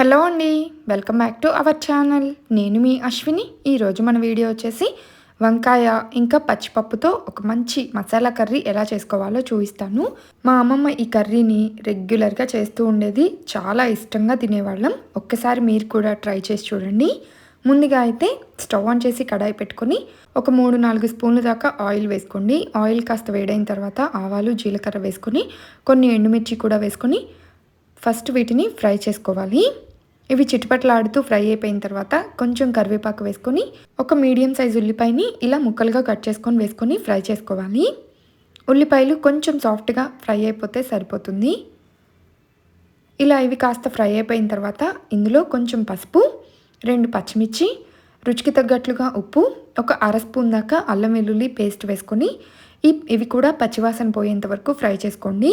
Hello అండి welcome back to our channel. నేను మీ అశ్విని. ఈరోజు మన వీడియో వచ్చేసి వంకాయ ఇంకా పచ్చిపప్పుతో ఒక మంచి మసాలా కర్రీ ఎలా చేసుకోవాలో చూపిస్తాను. మా అమ్మమ్మ ఈ కర్రీని రెగ్యులర్గా చేస్తూ ఉండేది. చాలా ఇష్టంగా తినేవాళ్ళం. ఒక్కసారి మీరు కూడా ట్రై చేసి చూడండి. ముందుగా అయితే స్టవ్ ఆన్ చేసి కడాయి పెట్టుకొని ఒక మూడు నాలుగు స్పూన్ల దాకా ఆయిల్ వేసుకోండి. ఆయిల్ కాస్త వేడైన తర్వాత ఆవాలు జీలకర్ర వేసుకొని కొన్ని ఎండుమిర్చి కూడా వేసుకొని ఫస్ట్ వీటిని ఫ్రై చేసుకోవాలి. ఇవి చిటపట్లాడుతూ ఫ్రై అయిపోయిన తర్వాత కొంచెం కరివేపాకు వేసుకొని ఒక మీడియం సైజ్ ఉల్లిపాయని ఇలా ముక్కలుగా కట్ చేసుకొని వేసుకొని ఫ్రై చేసుకోవాలి. ఉల్లిపాయలు కొంచెం సాఫ్ట్గా ఫ్రై అయిపోతే సరిపోతుంది. ఇలా ఇవి కాస్త ఫ్రై అయిపోయిన తర్వాత ఇందులో కొంచెం పసుపు రెండు పచ్చిమిర్చి రుచికి తగ్గట్లుగా ఉప్పు ఒక అర స్పూన్ దాకా అల్లం వెల్లుల్లి పేస్ట్ వేసుకొని ఇవి కూడా పచ్చివాసన పోయేంత వరకు ఫ్రై చేసుకోండి.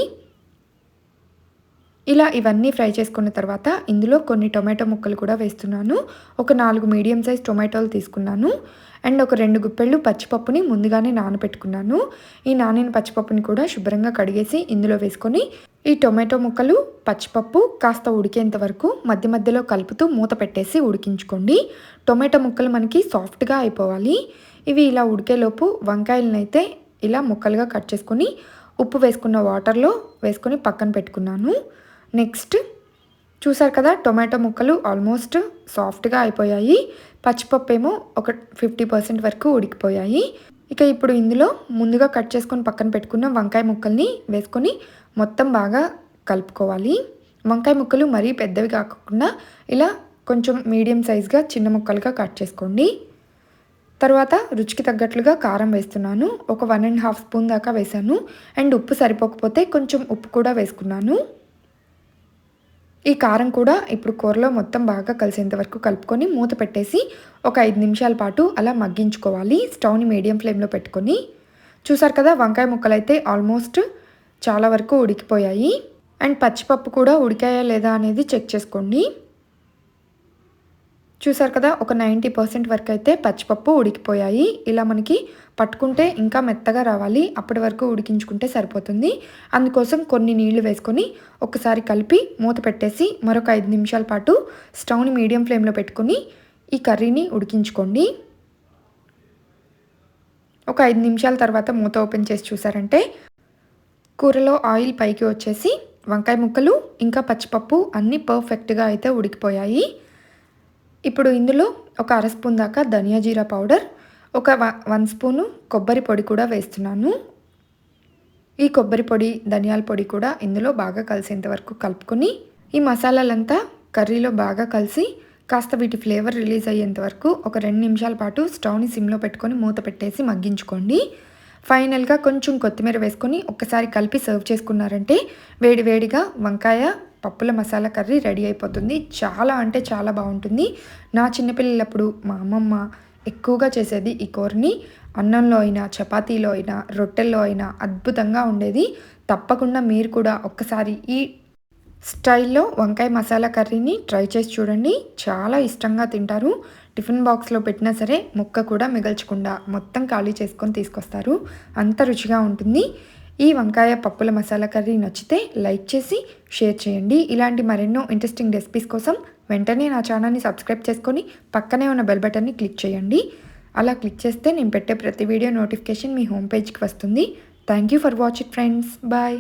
ఇలా ఇవన్నీ ఫ్రై చేసుకున్న తర్వాత ఇందులో కొన్ని టొమాటో ముక్కలు కూడా వేస్తున్నాను. ఒక నాలుగు మీడియం సైజ్ టొమాటోలు తీసుకున్నాను. అండ్ ఒక రెండు గుప్పెళ్ళు పచ్చిపప్పుని ముందుగానే నానబెట్టుకున్నాను. ఈ నానిన పచ్చిపప్పుని కూడా శుభ్రంగా కడిగేసి ఇందులో వేసుకొని ఈ టొమాటో ముక్కలు పచ్చిపప్పు కాస్త ఉడికేంత వరకు మధ్య మధ్యలో కలుపుతూ మూత పెట్టేసి ఉడికించుకోండి. టొమాటో ముక్కలు మనకి సాఫ్ట్గా అయిపోవాలి. ఇవి ఇలా ఉడికేలోపు వంకాయలనైతే అయితే ఇలా ముక్కలుగా కట్ చేసుకొని ఉప్పు వేసుకున్న వాటర్లో వేసుకొని పక్కన పెట్టుకున్నాను. నెక్స్ట్ చూసారు కదా టొమాటో ముక్కలు ఆల్మోస్ట్ సాఫ్ట్గా అయిపోయాయి. పచ్చిపప్పు ఏమో ఒక ఫిఫ్టీ పర్సెంట్ వరకు ఉడికిపోయాయి. ఇక ఇప్పుడు ఇందులో ముందుగా కట్ చేసుకొని పక్కన పెట్టుకున్న వంకాయ ముక్కల్ని వేసుకొని మొత్తం బాగా కలుపుకోవాలి. వంకాయ ముక్కలు మరీ పెద్దవి కాకుండా ఇలా కొంచెం మీడియం సైజ్గా చిన్న ముక్కలుగా కట్ చేసుకోండి. తర్వాత రుచికి తగ్గట్లుగా కారం వేస్తున్నాను. ఒక వన్ అండ్ హాఫ్ స్పూన్ దాకా వేసాను అండ్ ఉప్పు సరిపోకపోతే కొంచెం ఉప్పు కూడా వేసుకున్నాను. ఈ కారం కూడా ఇప్పుడు కూరలో మొత్తం బాగా కలిసేంత వరకు కలుపుకొని మూత పెట్టేసి ఒక ఐదు నిమిషాల పాటు అలా మగ్గించుకోవాలి. స్టవ్ని మీడియం ఫ్లేమ్లో పెట్టుకొని. చూసారు కదా వంకాయ ముక్కలు అయితే ఆల్మోస్ట్ చాలా వరకు ఉడికిపోయాయి. అండ్ పచ్చిపప్పు కూడా ఉడికాయా లేదా అనేది చెక్ చేసుకోండి. చూసారు కదా ఒక నైంటీ పర్సెంట్ వరకు అయితే పచ్చిపప్పు ఉడికిపోయాయి. ఇలా మనకి పట్టుకుంటే ఇంకా మెత్తగా రావాలి. అప్పటి వరకు ఉడికించుకుంటే సరిపోతుంది. అందుకోసం కొన్ని నీళ్ళు వేసుకొని ఒకసారి కలిపి మూత పెట్టేసి మరొక ఐదు నిమిషాల పాటు స్టవ్ని మీడియం ఫ్లేమ్లో పెట్టుకొని ఈ కర్రీని ఉడికించుకోండి. ఒక ఐదు నిమిషాల తర్వాత మూత ఓపెన్ చేసి చూసారంటే కూరలో ఆయిల్ పైకి వచ్చేసి వంకాయ ముక్కలు ఇంకా పచ్చిపప్పు అన్నీ పర్ఫెక్ట్గా అయితే ఉడికిపోయాయి. ఇప్పుడు ఇందులో ఒక అర స్పూన్ దాకా ధనియా జీరా పౌడర్ ఒక వన్ స్పూను కొబ్బరి పొడి కూడా వేస్తున్నాను. ఈ కొబ్బరి పొడి ధనియాల పొడి కూడా ఇందులో బాగా కలిసేంత వరకు కలుపుకొని ఈ మసాలాలంతా కర్రీలో బాగా కలిసి కాస్త వీటి ఫ్లేవర్ రిలీజ్ అయ్యేంత వరకు ఒక రెండు నిమిషాల పాటు స్టవ్ని సిమ్లో పెట్టుకొని మూత పెట్టేసి మగ్గించుకోండి. ఫైనల్గా కొంచెం కొత్తిమీర వేసుకొని ఒక్కసారి కలిపి సర్వ్ చేసుకున్నారంటే వేడి వేడిగా వంకాయ పప్పుల మసాలా కర్రీ రెడీ అయిపోతుంది. చాలా అంటే చాలా బాగుంటుంది. నా చిన్నపిల్లలప్పుడు మా అమ్మమ్మ ఎక్కువగా చేసేది ఈ కూరని. అన్నంలో అయినా చపాతీలో అయినా రొట్టెల్లో అయినా అద్భుతంగా ఉండేది. తప్పకుండా మీరు కూడా ఒక్కసారి ఈ స్టైల్లో వంకాయ మసాలా కర్రీని ట్రై చేసి చూడండి. చాలా ఇష్టంగా తింటారు. టిఫిన్ బాక్స్లో పెట్టినా సరే ముక్క కూడా మిగల్చకుండా మొత్తం ఖాళీ చేసుకొని తీసుకొస్తారు. అంత రుచిగా ఉంటుంది. ఈ వంకాయ పప్పుల మసాలా కర్రీ నచ్చితే లైక్ చేసి షేర్ చేయండి. ఇలాంటి మరెన్నో ఇంట్రెస్టింగ్ రెసిపీస్ కోసం వెంటనే నా ఛానల్ని సబ్స్క్రైబ్ చేసుకొని పక్కనే ఉన్న బెల్ బటన్ని క్లిక్ చేయండి. అలా క్లిక్ చేస్తే నేను పెట్టే ప్రతి వీడియో నోటిఫికేషన్ మీ హోమ్ పేజ్కి వస్తుంది. Thank you for watch it friends bye